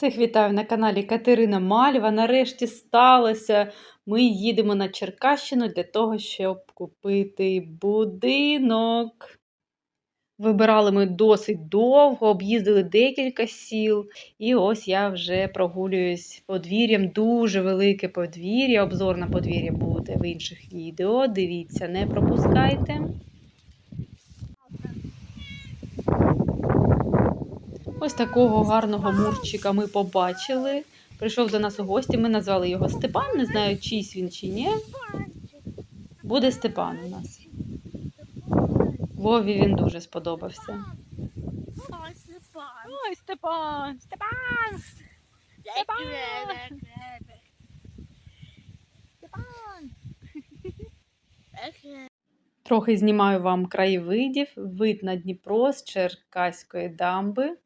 Всіх вітаю на каналі Катерина Мальва. Нарешті сталося. Ми їдемо на Черкащину для того, щоб купити будинок. Вибирали ми досить довго, об'їздили декілька сіл, і ось я вже прогулююсь подвір'ям. Дуже велике подвір'я. Обзор на подвір'я буде в інших відео. Дивіться, не пропускайте. Ось такого гарного мурчика ми побачили. Прийшов до нас у гості. Ми назвали його Степан. Не знаю, чийсь він чи ні. Буде Степан у нас. Вові він дуже сподобався. Ой, Степан. Ой, Степан! Степан! Степан. Трохи знімаю вам краєвидів, вид на Дніпро з Черкаської дамби.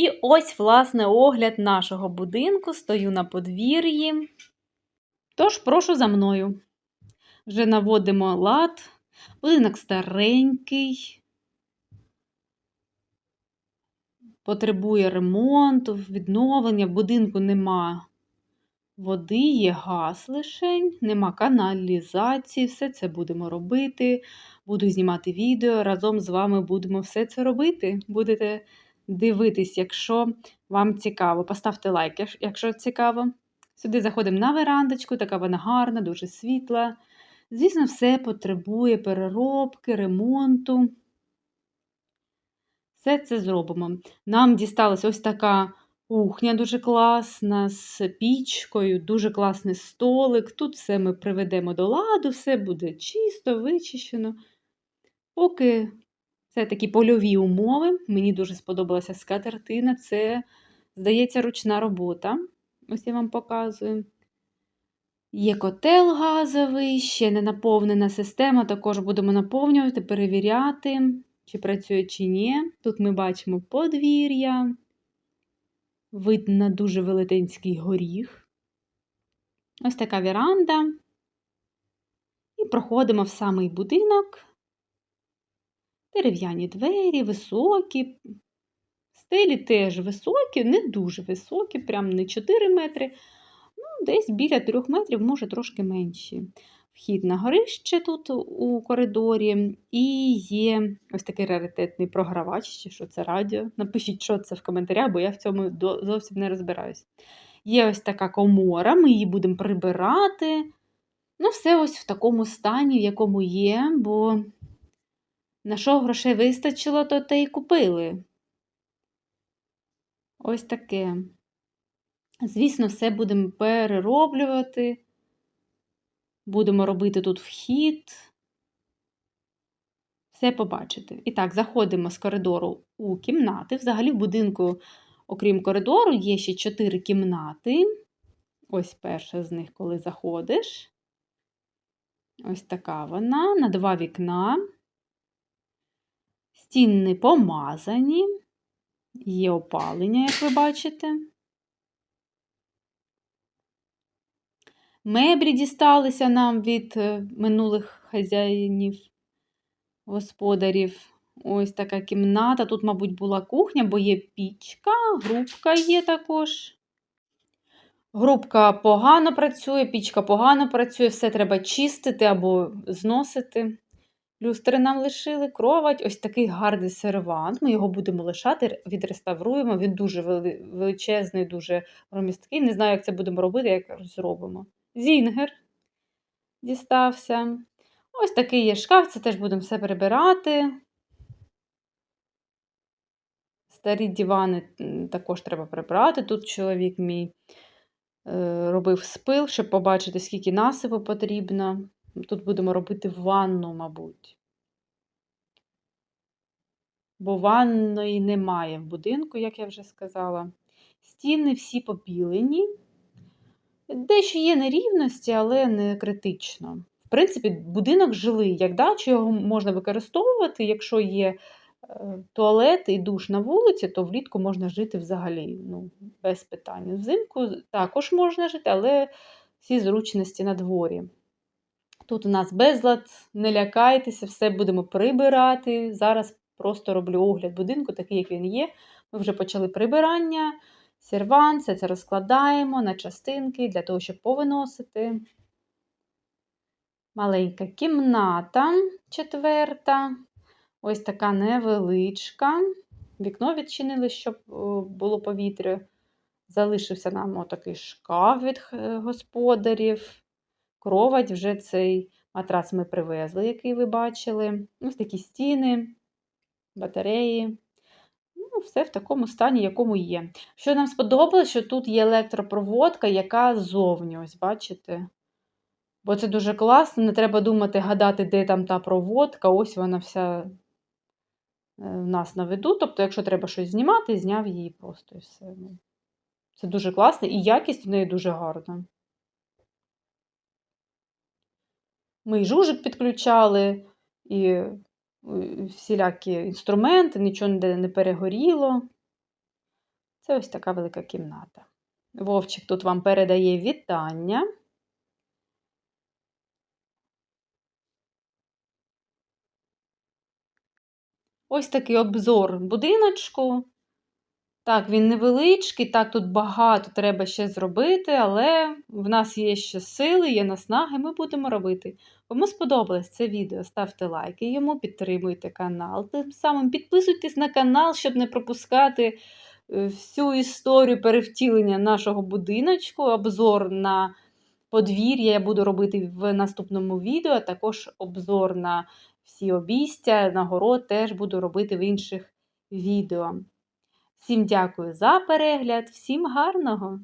І ось, власне, огляд нашого будинку. Стою на подвір'ї. Тож, прошу за мною. Вже наводимо лад. Будинок старенький. Потребує ремонту, відновлення. В будинку нема води, є газ лишень, нема каналізації. Все це будемо робити. Буду знімати відео. Разом з вами будемо все це робити. Будете дивитись, якщо вам цікаво. Поставте лайк, якщо цікаво. Сюди заходимо на верандочку, така вона гарна, дуже світла. Звісно, все потребує переробки, ремонту. Все це зробимо. Нам дісталась ось така кухня дуже класна, з пічкою, дуже класний столик. Тут все ми приведемо до ладу, все буде чисто, вичищено. Поки це такі польові умови. Мені дуже сподобалася скатертина. Це, здається, ручна робота. Ось я вам показую. Є котел газовий, ще не наповнена система, також будемо наповнювати, перевіряти, чи працює, чи ні. Тут ми бачимо подвір'я, вид на дуже велетенський горіх. Ось така віранда. І проходимо в самий будинок. Дерев'яні двері, високі. Стелі теж високі, не дуже високі, прям не 4 метри. Ну, десь біля 3 метрів, може трошки менші. Вхід на горище тут у коридорі, і є ось такий раритетний програвач, чи що це радіо. Напишіть, що це в коментарях, бо я в цьому зовсім не розбираюсь. Є ось така комора, ми її будемо прибирати. Ну, все ось в такому стані, в якому є, бо на що грошей вистачило, то те й купили. Ось таке. Звісно, все будемо перероблювати. Будемо робити тут вхід. Все побачите. І так, заходимо з коридору у кімнати. Взагалі, в будинку, окрім коридору, є ще чотири кімнати. Ось перша з них, коли заходиш. Ось така вона, на два вікна. Стіни помазані, є опалення, як ви бачите. Меблі дісталися нам від е, минулих хазяїнів, господарів. Ось така кімната. Тут, мабуть, була кухня, бо є пічка, грубка є також. Грубка погано працює, пічка погано працює, все треба чистити або зносити. Люстри нам лишили, кровать, ось такий гарний сервант. Ми його будемо лишати, відреставруємо. Він дуже величезний, дуже громісткий. Не знаю, як це будемо робити, як зробимо. Зінгер дістався. Ось такий є шкаф, це теж будемо все прибирати. Старі дивани також треба прибрати. Тут чоловік мій е, робив спил, щоб побачити, скільки насипу потрібно. Тут будемо робити ванну, мабуть. Бо ванної немає в будинку, як я вже сказала. Стіни всі побілені. Дещо є нерівності, але не критично. В принципі, будинок жилий, як дачу його можна використовувати, якщо є е, туалет і душ на вулиці, то влітку можна жити взагалі ну, без питань. Взимку також можна жити, але всі зручності на дворі. Тут у нас безлад, не лякайтеся, все будемо прибирати. Зараз просто роблю огляд будинку, такий, як він є. Ми вже почали прибирання, сервант, все це розкладаємо на частинки для того, щоб повиносити. Маленька кімната четверта. Ось така невеличка. Вікно відчинили, щоб було повітря. Залишився нам отакий шкаф від е, господарів. Кровать вже цей матрац ми привезли, який ви бачили. Ось такі стіни, батареї. Ну, все в такому стані, якому є. Що нам сподобалось, що тут є електропроводка, яка ззовні, ось бачите. Бо це дуже класно, не треба думати, гадати, де там та проводка. Ось вона вся е, в нас на виду. Тобто, якщо треба щось знімати, зняв її просто і все. Ну, Це дуже класно і якість в неї дуже гарна. Ми і жужик підключали, і всілякі інструменти, нічого ніде не перегоріло. Це ось така велика кімната. Вовчик тут вам передає вітання. Ось такий обзор будиночку. Так, він невеличкий, так, тут багато треба ще зробити, але в нас є ще сили, є наснаги, ми будемо робити. Кому сподобалось це відео, ставте лайки йому, підтримуйте канал. Тим самим підписуйтесь на канал, щоб не пропускати е, всю історію перевтілення нашого будиночку, обзор на подвір'я я буду робити в наступному відео, а також обзор на всі обійстя, на город теж буду робити в інших відео. Всім дякую за перегляд, всім гарного!